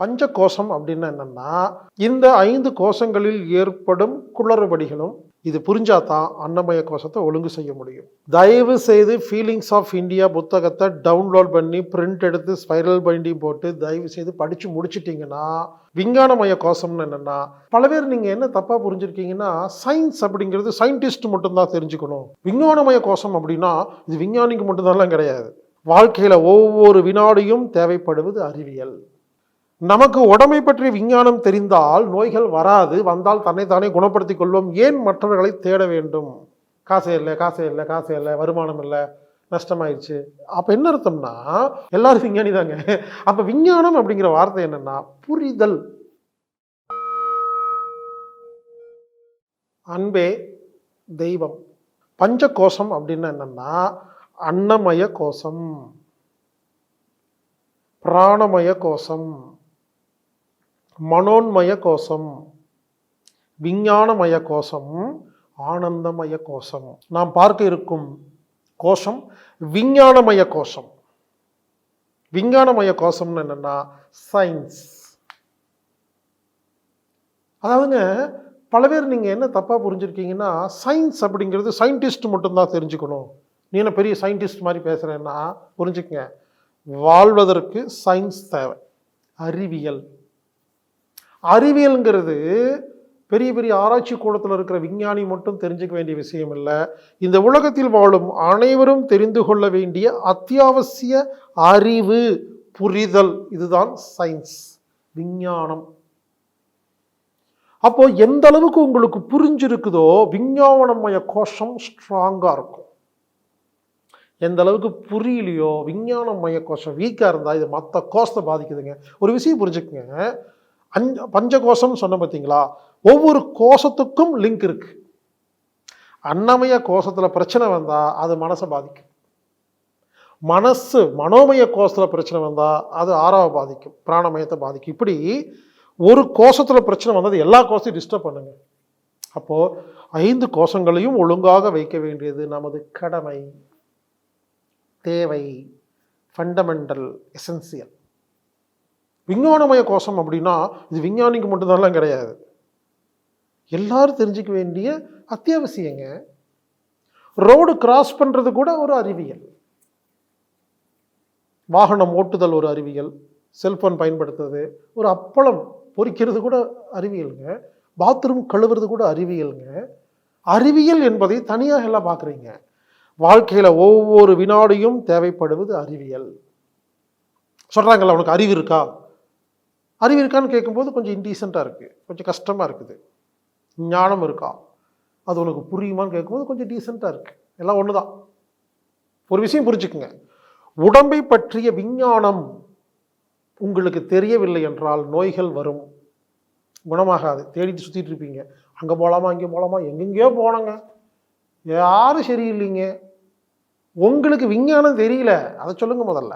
பஞ்ச கோஷம் அப்படின்னா என்னன்னா இந்த ஐந்து கோஷங்களில் ஏற்படும் குளறுபடிகளும் இது புரிஞ்சாதான் அன்னமய கோஷத்தை ஒழுங்கு செய்ய முடியும். தயவு செய்து ஃபீலிங்ஸ் ஆஃப் இந்தியா புத்தகத்தை டவுன்லோட் பண்ணி பிரிண்ட் எடுத்து ஸ்பைரல் பைண்டிங் போட்டு தயவு செய்து படித்து முடிச்சிட்டிங்கன்னா விஞ்ஞானமய கோஷம்னு என்னென்னா பல பேர் நீங்கள் என்ன தப்பாக புரிஞ்சிருக்கீங்கன்னா சயின்ஸ் அப்படிங்கிறது சயின்டிஸ்ட் மட்டும்தான் தெரிஞ்சுக்கணும். விஞ்ஞானமய கோஷம் அப்படின்னா இது விஞ்ஞானிக்கு மட்டும்தான்லாம் கிடையாது. வாழ்க்கையில் ஒவ்வொரு வினாடியும் தேவைப்படுவது அறிவியல். நமக்கு உடமை பற்றி விஞ்ஞானம் தெரிந்தால் நோய்கள் வராது வந்தால் தன்னைத்தானே குணப்படுத்திக் கொள்வோம். ஏன் மற்றவர்களை தேட வேண்டும்? காசே இல்லை காசே இல்லை காசே இல்லை வருமானம் இல்லை நஷ்டமாயிடுச்சு அப்போ என்ன அர்த்தம்னா எல்லாரும் விஞ்ஞானி தாங்க அப்போ விஞ்ஞானம் அப்படிங்கிற வார்த்தை என்னென்னா புரிதல். அன்பே தெய்வம். பஞ்ச கோஷம் அப்படின்னா என்னன்னா அன்னமய கோஷம். பிராணமய கோஷம். மனோன்மய கோஷம் விஞ்ஞானமய கோஷம் ஆனந்தமய கோஷம் நாம் பார்க்க இருக்கும் கோஷம் விஞ்ஞானமய கோஷம் விஞ்ஞானமய கோஷம்னு என்னென்னா சயின்ஸ் அதாவதுங்க பல பேர் நீங்கள் என்ன தப்பாக புரிஞ்சுருக்கீங்கன்னா சயின்ஸ் அப்படிங்கிறது சயின்டிஸ்ட் மட்டும்தான் தெரிஞ்சுக்கணும். நீ என்ன பெரிய சயின்டிஸ்ட் மாதிரி பேசுகிறேன்னா புரிஞ்சுக்கங்க. வாழ்வதற்கு சயின்ஸ் தேவை. அறிவியல். அறிவியலுங்கிறது பெரிய பெரிய ஆராய்ச்சி கூடத்தில் இருக்கிற விஞ்ஞானி மட்டும் தெரிஞ்சுக்க வேண்டிய விஷயம் இல்லை. இந்த உலகத்தில் வாழும் அனைவரும் தெரிந்து கொள்ள வேண்டிய அத்தியாவசிய அறிவு புரிதல் இதுதான் சயின்ஸ் விஞ்ஞானம். அப்போ எந்த அளவுக்கு உங்களுக்கு புரிஞ்சிருக்குதோ விஞ்ஞானமய கோஷம் ஸ்ட்ராங்காக இருக்கும். எந்த அளவுக்கு புரியலையோ விஞ்ஞானமய கோஷம் வீக்காக இருந்தால் இது மற்ற கோஷத்தை பாதிக்குதுங்க. ஒரு விஷயம் புரிஞ்சுக்குங்க. அஞ்ச பஞ்சகோஷம் சொன்ன பார்த்தீங்களா ஒவ்வொரு கோஷத்துக்கும் லிங்க் இருக்கு. அன்னமய கோஷத்தில் பிரச்சனை வந்தால் அது மனசை பாதிக்கும். மனசு மனோமய கோஷத்தில் பிரச்சனை வந்தால் அது ஆறாவை பாதிக்கும் பிராணமயத்தை பாதிக்கும். இப்படி ஒரு கோஷத்தில் பிரச்சனை வந்தது எல்லா கோஷத்தையும் டிஸ்டர்ப் பண்ணுங்க. அப்போது ஐந்து கோஷங்களையும் ஒழுங்காக வைக்க வேண்டியது நமது கடமை. தேவை. ஃபண்டமெண்டல் எசென்சியல் விஞ்ஞானமய கோஷம் அப்படின்னா இது விஞ்ஞானிக்கு மட்டும்தான்லாம் கிடையாது. எல்லாரும் தெரிஞ்சுக்க வேண்டிய அத்தியாவசியங்க. ரோடு கிராஸ் பண்ணுறது கூட ஒரு அறிவியல். வாகனம் ஓட்டுதல் ஒரு அறிவியல். செல்ஃபோன் பயன்படுத்துறது. ஒரு அப்பளம் பொறிக்கிறது கூட அறிவியலுங்க. பாத்ரூம் கழுவுறது கூட அறிவியலுங்க. அறிவியல் என்பதை தனியாக எல்லாம் பார்க்குறீங்க. வாழ்க்கையில் ஒவ்வொரு வினாடியும் தேவைப்படுவது அறிவியல். சொல்கிறாங்கல்ல உனக்கு அறிவு இருக்கா? அறிவு இருக்கான்னு கேட்கும்போது கொஞ்சம் இன்டீசெண்டாக இருக்குது கொஞ்சம் கஷ்டமாக இருக்குது. ஞானம் இருக்கா? அது உனக்கு புரியுமான்னு கேட்கும்போது கொஞ்சம் டீசெண்டாக இருக்குது எல்லாம் ஒன்று தான் ஒரு விஷயம் புரிஞ்சுக்குங்க. உடம்பை பற்றிய விஞ்ஞானம் உங்களுக்கு தெரியவில்லை என்றால் நோய்கள் வரும். குணமாகாது. தேடிட்டு சுற்றிட்டு இருப்பீங்க. அங்கே போகலாமா இங்கே போகலாமா எங்கெங்கேயோ போனங்க. யாரும் சரியில்லைங்க. உங்களுக்கு விஞ்ஞானம் தெரியல. அதை சொல்லுங்கள் முதல்ல.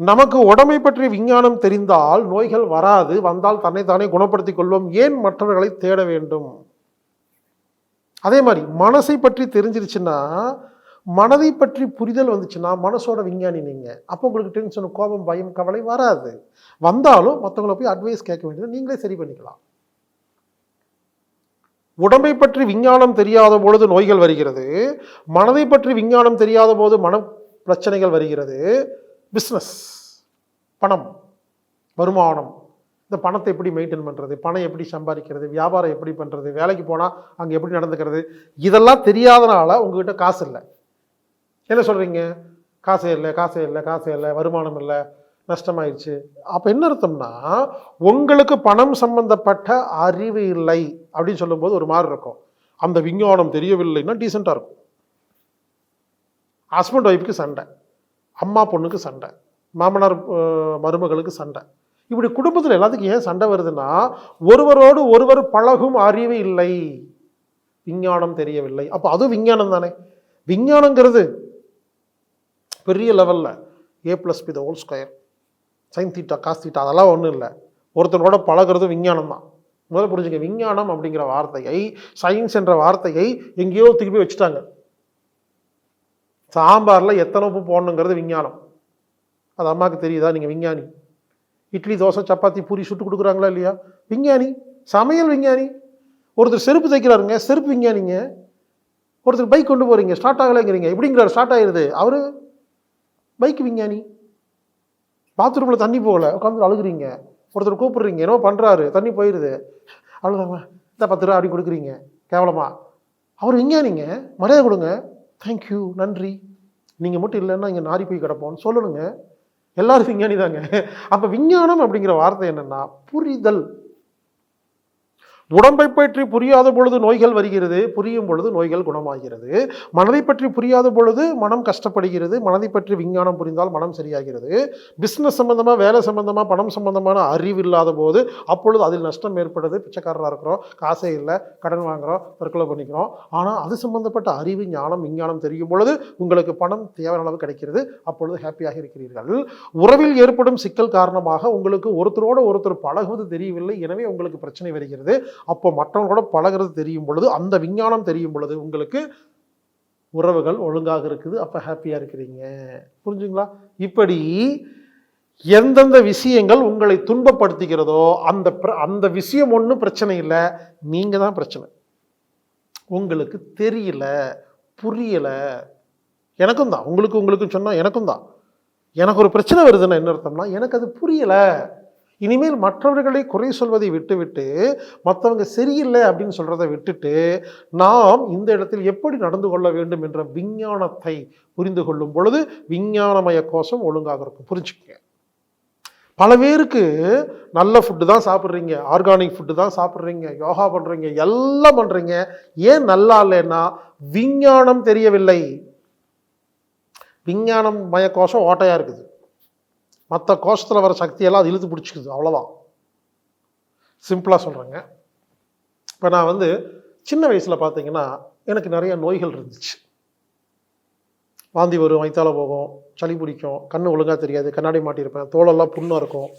நமக்கு உடமை பற்றி விஞ்ஞானம் தெரிந்தால் நோய்கள் வராது வந்தால் தன்னைத்தானே குணப்படுத்திக் கொள்வோம். ஏன் மற்றவர்களை தேட வேண்டும்? அதே மாதிரி மனசை பற்றி தெரிஞ்சிருச்சுன்னா மனதை பற்றி புரிதல் வந்துச்சுன்னா மனசோட விஞ்ஞானி நீங்கள் அப்போ உங்களுக்கு டென்ஷன் கோபம் பயம் கவலை வராது. வந்தாலும் மற்றவங்கள போய் அட்வைஸ் கேட்க வேண்டியது நீங்களே சரி பண்ணிக்கலாம். உடம்பை பற்றி விஞ்ஞானம் தெரியாத பொழுது நோய்கள் வருகிறது. மனதை பற்றி விஞ்ஞானம் தெரியாத போது மன பிரச்சனைகள் வருகிறது. பிஸ்னஸ் பணம் வருமானம். இந்த பணத்தை எப்படி மெயின்டைன் பண்ணுறது பணம் எப்படி சம்பாதிக்கிறது? வியாபாரம் எப்படி பண்ணுறது வேலைக்கு போனால் அங்கே எப்படி நடந்துக்கிறது? இதெல்லாம் தெரியாதனால உங்ககிட்ட காசு இல்லை. என்ன சொல்கிறீங்க காசே இல்லை காசே இல்லை காசே இல்லை வருமானம் இல்லை நஷ்டமாயிடுச்சு அப்போ என்ன அர்த்தம்னா உங்களுக்கு பணம் சம்பந்தப்பட்ட அறிவு இல்லை அப்படின்னு சொல்லும்போது ஒரு மாதிரி இருக்கும். அந்த விஞ்ஞானம் தெரியவில்லைன்னா டீசெண்டாக இருக்கும். ஹஸ்பண்ட் ஒய்ஃப்க்கு சண்டை. அம்மா பொண்ணுக்கு சண்டை மாமனார் மருமகளுக்கு சண்டை. இப்படி குடும்பத்தில் எல்லாத்துக்கும் ஏன் சண்டை வருதுன்னா ஒருவரோடு ஒருவர் பழகும் அறிவு இல்லை. விஞ்ஞானம் தெரியவில்லை. அப்போ அதுவும் விஞ்ஞானம் தானே? விஞ்ஞானங்கிறது பெரிய லெவலில் A plus B the whole square sine theta cos theta அதெல்லாம் ஒன்றும் இல்லை. ஒருத்தனோட பழகிறது விஞ்ஞானம் தான். முதல்ல புரிஞ்சுங்க விஞ்ஞானம் அப்படிங்கிற வார்த்தையை சயின்ஸ் என்ற வார்த்தையை எங்கேயோ திருப்பி வச்சுட்டாங்க. சாம்பாரில் எத்தனை உப்பு போடணுங்கிறது விஞ்ஞானம். அது அம்மாவுக்கு தெரியுதா? நீங்கள் விஞ்ஞானி. இட்லி தோசை சப்பாத்தி பூரி சுட்டு கொடுக்குறாங்களா இல்லையா? விஞ்ஞானி. சமையல் விஞ்ஞானி. ஒருத்தர் செருப்பு தைக்கிறாருங்க செருப்பு விஞ்ஞானிங்க. ஒருத்தர் பைக் கொண்டு போகிறீங்க ஸ்டார்ட் ஆகலைங்கிறீங்க. எப்படிங்கிறார்? ஸ்டார்ட் ஆகிடுது அவர் பைக் விஞ்ஞானி. பாத்ரூமில் தண்ணி போகலை. உட்காந்து அழுகுறீங்க. ஒருத்தர் கூப்பிடுறீங்க என்னோ பண்ணுறாரு தண்ணி போயிடுது அழுதாங்க இந்த பத்து ரூபா அப்படி கொடுக்குறீங்க. கேவலமா. அவர் விஞ்ஞானிங்க. மரியாதை கொடுங்க. தேங்க்யூ நன்றி. நீங்கள் மட்டும் இல்லைன்னா இங்கே நாரி போய் கிடப்போம்னு சொல்லணுங்க. எல்லாரும் விஞ்ஞானி தாங்க அப்போ விஞ்ஞானம் அப்படிங்கிற வார்த்தை என்னென்னா புரிதல். உடம்பை பற்றி புரியாத பொழுது நோய்கள் வருகிறது புரியும் பொழுது நோய்கள் குணமாகிறது. மனதை பற்றி புரியாத பொழுது மனம் கஷ்டப்படுகிறது மனதை பற்றி விஞ்ஞானம் புரிந்தால் மனம் சரியாகிறது. பிஸ்னஸ் சம்பந்தமாக வேலை சம்பந்தமாக பணம் சம்பந்தமான அறிவு இல்லாத போது அப்பொழுது அதில் நஷ்டம் ஏற்படுது பிச்சைக்காரராக இருக்கிறோம் காசே இல்லை கடன் வாங்குறோம் தற்கொலை பண்ணிக்கிறோம். ஆனால் அது சம்பந்தப்பட்ட அறிவு ஞானம் விஞ்ஞானம் தெரியும் பொழுது உங்களுக்கு பணம் தேவையான அளவு கிடைக்கிறது அப்பொழுது ஹாப்பியாக இருக்கிறீர்கள். உறவில் ஏற்படும் சிக்கல் காரணமாக உங்களுக்கு ஒருத்தரோட ஒருத்தர் பழகுவது தெரியவில்லை எனவே உங்களுக்கு பிரச்சனை வருகிறது. அப்போ மற்றவங்களோட பழகுறது தெரியும் பொழுது அந்த விஞ்ஞானம் தெரியும் பொழுது உங்களுக்கு உறவுகள் ஒழுங்காக இருக்குது. அப்போ ஹாப்பியாக இருக்கிறீங்க. புரிஞ்சுங்களா? இப்படி எந்தெந்த விஷயங்கள் உங்களை துன்பப்படுத்துகிறதோ அந்த பிர- அந்த விஷயம் ஒன்றும் பிரச்சனை இல்லை. நீங்கள் தான் பிரச்சனை. உங்களுக்கு தெரியல புரியலை. எனக்கும் தான். உங்களுக்கு உங்களுக்கும் சொன்னால் எனக்கும் தான். எனக்கு ஒரு பிரச்சனை வருதுன்னா என்ன அர்த்தம்னா எனக்கு அது புரியலை. இனிமேல் மற்றவர்களை குறை சொல்வதை விட்டுவிட்டு மற்றவங்க சரியில்லை அப்படின்னு சொல்கிறத விட்டுட்டு நாம் இந்த இடத்தில் எப்படி நடந்து கொள்ள வேண்டும் என்ற விஞ்ஞானத்தை புரிந்து கொள்ளும் பொழுது விஞ்ஞானமய கோஷம் ஒழுங்காக இருக்கும். புரிஞ்சுக்கங்க. பல பேருக்கு நல்ல ஃபுட்டு தான் சாப்பிட்றீங்க ஆர்கானிக் ஃபுட்டு தான் சாப்பிட்றீங்க யோகா பண்ணுறீங்க எல்லாம் பண்ணுறீங்க ஏன் நல்லா இல்லைன்னா விஞ்ஞானம் தெரியவில்லை. விஞ்ஞானம் மய கோஷம் ஓட்டையாக இருக்குது. மற்ற கோஷத்தில் வர சக்தியெல்லாம் அது இழுத்து பிடிச்சிக்குது அவ்வளோதான் சிம்பிளாக சொல்கிறேங்க இப்போ நான் வந்து சின்ன வயசில் பார்த்தீங்கன்னா எனக்கு நிறைய நோய்கள் இருந்துச்சு. வாந்தி வரும் வைத்தால போகும் சளி பிடிக்கும் கண் ஒழுங்காக தெரியாது கண்ணாடி மாட்டியிருப்பேன் தோலெல்லாம் புண்ணாக இருக்கும்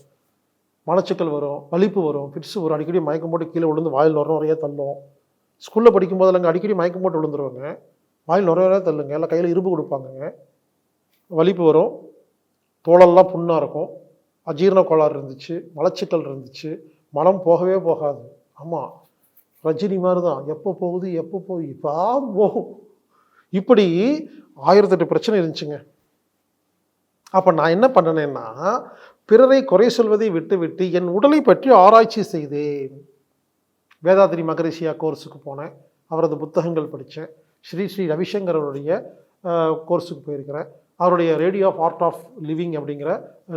மலச்சிக்கல் வரும் வலிப்பு வரும் பிட்ஸு வரும் அடிக்கடி மயக்கம் போட்டு கீழே விழுந்து வாயில் நுர நிறைய தள்ளும். ஸ்கூலில் படிக்கும்போது அங்கே அடிக்கடி மயக்கம் போட்டு விழுந்துருவாங்க. வாயில் நுர நிறைய தள்ளுங்க எல்லாம் கையில் இரும்பு கொடுப்பாங்க வலிப்பு வரும் தோளெல்லாம் புண்ணாக இருக்கும். அஜீரண கோளாறு இருந்துச்சு மலச்சிக்கல் இருந்துச்சு. மனம் போகவே போகாது. ஆமாம் ரஜினி மாதிரி தான் எப்போ போகுது எப்போ போகுது? இப்போ போகும் இப்படி ஆயிரத்தெட்டு பிரச்சனை இருந்துச்சுங்க. அப்போ நான் என்ன பண்ணினேன்னா பிறரை குறை சொல்வதை விட்டுவிட்டு என் உடலை பற்றி ஆராய்ச்சி செய்தேன். வேதாதிரி மகரிஷியா கோர்ஸுக்கு போனேன். அவரது புத்தகங்கள் படித்தேன். ஸ்ரீ ஸ்ரீ ரவிசங்கர் அவருடைய கோர்ஸுக்கு போயிருக்கிறேன். அவருடைய radio of art of living அப்படிங்கிற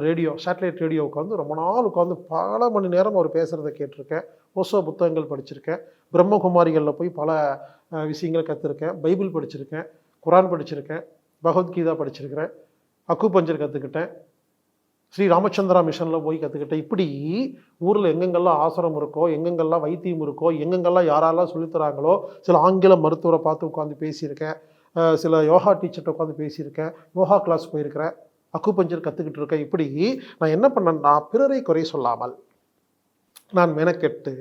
ரேடியோ சேட்டலைட் ரேடியோ உட்காந்து ரொம்ப நாள் உட்காந்து பல மணி நேரம் அவர் பேசுகிறத கேட்டிருக்கேன். ஓசோ புத்தகங்கள் படிச்சிருக்கேன். பிரம்மகுமாரிகளில் போய் பல விஷயங்களை கற்றுருக்கேன் பைபிள் படிச்சிருக்கேன். குரான் படிச்சிருக்கேன். பகவத்கீதா படிச்சிருக்கிறேன். அக்கு பஞ்சர் கற்றுக்கிட்டேன் ஸ்ரீ ராமச்சந்திரா மிஷனில் போய் கற்றுக்கிட்டேன் இப்படி ஊரில் எங்கெங்கெல்லாம் ஆசிரம் இருக்கோ எங்கெங்கெல்லாம் வைத்தியம் இருக்கோ எங்கெங்கெல்லாம் யாரெல்லாம் சொல்லித்தராங்களோ சில ஆங்கில மருத்துவரை பார்த்து உட்காந்து பேசியிருக்கேன். சில யோகா டீச்சர்கிட்ட உட்காந்து பேசியிருக்கேன் யோகா கிளாஸ் போயிருக்கிறேன் அக்குபஞ்சர் கற்றுக்கிட்டு இருக்கேன். இப்படி நான் என்ன பண்ணேன்னா பிறரை குறை சொல்லாமல் நான் மெனக்கெட்டு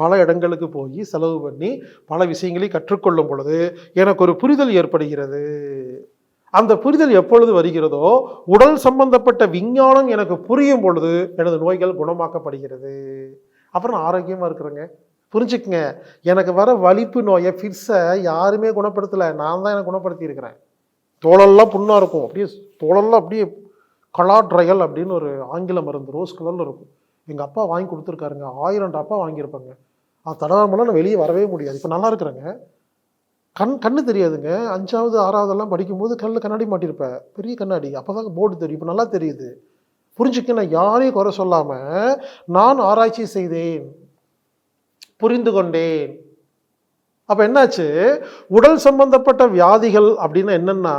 பல இடங்களுக்கு போய் செலவு பண்ணி பல விஷயங்களை கற்றுக்கொள்ளும் பொழுது எனக்கு ஒரு புரிதல் ஏற்படுகிறது. அந்த புரிதல் எப்பொழுது வருகிறதோ உடல் சம்பந்தப்பட்ட விஞ்ஞானம் எனக்கு புரியும் பொழுது எனது நோய்கள் குணமாக்கப்படுகிறது. அப்புறம் ஆரோக்கியமாக இருக்கிறேங்க. புரிஞ்சுக்குங்க. எனக்கு வர வலிப்பு நோயை ஃபிட்ஸை யாருமே குணப்படுத்தலை. நான் தான் எனக்கு குணப்படுத்தியிருக்கிறேன் தோலெல்லாம் புண்ணாக இருக்கும். அப்படியே தோலெல்லாம் அப்படியே கலாட்ரையல் அப்படின்னு ஒரு ஆங்கில மருந்து ரோஸ் கலரில் இருக்கும். எங்கள் அப்பா வாங்கி கொடுத்துருக்காருங்க. ஆயிரம் டப்பா வாங்கியிருப்பாங்க. அது தடவாமலாம் நான் வெளியே வரவே முடியாது. இப்போ நல்லா இருக்கிறேங்க. கண் கண்ணு தெரியாதுங்க. அஞ்சாவது ஆறாவதெல்லாம் படிக்கும்போது கண்ணில் கண்ணாடி மாட்டியிருப்பேன் பெரிய கண்ணாடி. அப்போ தான் போர்டு தெரியும். இப்போ நல்லா தெரியுது. புரிஞ்சுக்க நான் யாரையும் குறை சொல்லாமல் நான் ஆராய்ச்சி செய்தேன். புரிந்து கொண்டேன் அப்போ என்னாச்சு? உடல் சம்பந்தப்பட்ட வியாதிகள் அப்படின்னு என்னென்னா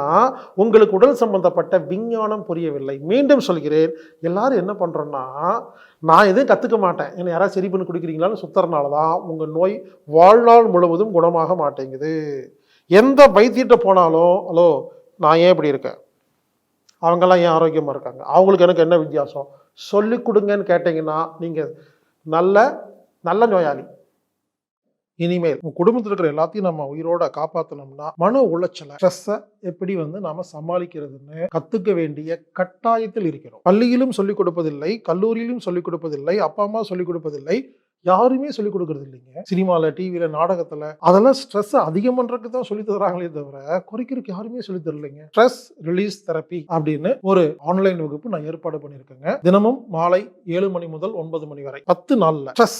உங்களுக்கு உடல் சம்பந்தப்பட்ட விஞ்ஞானம் புரியவில்லை. மீண்டும் சொல்கிறேன் எல்லாரும் என்ன பண்ணுறோன்னா நான் எதுவும் கற்றுக்க மாட்டேன். என்ன யாராவது சரி பண்ணி குடிக்கிறீங்களான்னு சுத்துறனால தான் உங்கள் நோய் வாழ்நாள் முழுவதும் குணமாக மாட்டேங்குது. எந்த வைத்தியத்தை போனாலும் ஹலோ நான் ஏன் இப்படி இருக்கேன்? அவங்கெல்லாம் ஏன் ஆரோக்கியமாக இருக்காங்க? அவங்களுக்கு எனக்கு என்ன வித்தியாசம்? சொல்லிக் கொடுங்கன்னு கேட்டிங்கன்னா நீங்கள் நல்ல நல்ல நோயாளி. இனிமேல் உங்க குடும்பத்தில் இருக்கிற எல்லாத்தையும் நம்ம உயிரோட காப்பாற்றணும்னா மன உளைச்சலை ஸ்ட்ரெஸ்ஸை எப்படி வந்து நாம சமாளிக்கிறதுன்னு கத்துக்க வேண்டிய கட்டாயத்தில் இருக்கிறோம். பள்ளியிலும் சொல்லிக் கொடுப்பதில்லை கல்லூரியிலும் சொல்லிக் கொடுப்பதில்லை அப்பா அம்மா சொல்லிக் கொடுப்பதில்லை யாருமே சொல்லிக் கொடுக்கறது இல்லைங்க சினிமால டிவியில நாடகத்துல அதெல்லாம் ஸ்ட்ரெஸ் அதிகம் பண்றதுக்கு தான் சொல்லி தராங்களே தவிர குறைக்கிறதுக்கு யாருமே சொல்லி தரலைங்க. ஸ்ட்ரெஸ் ரிலீஸ் தெரப்பி அப்படின்னு ஒரு ஆன்லைன் வகுப்பு நான் ஏற்பாடு பண்ணியிருக்கேங்க. தினமும் மாலை ஏழு மணி முதல் ஒன்பது மணி வரை பத்து நாள்ல. ஸ்ட்ரெஸ்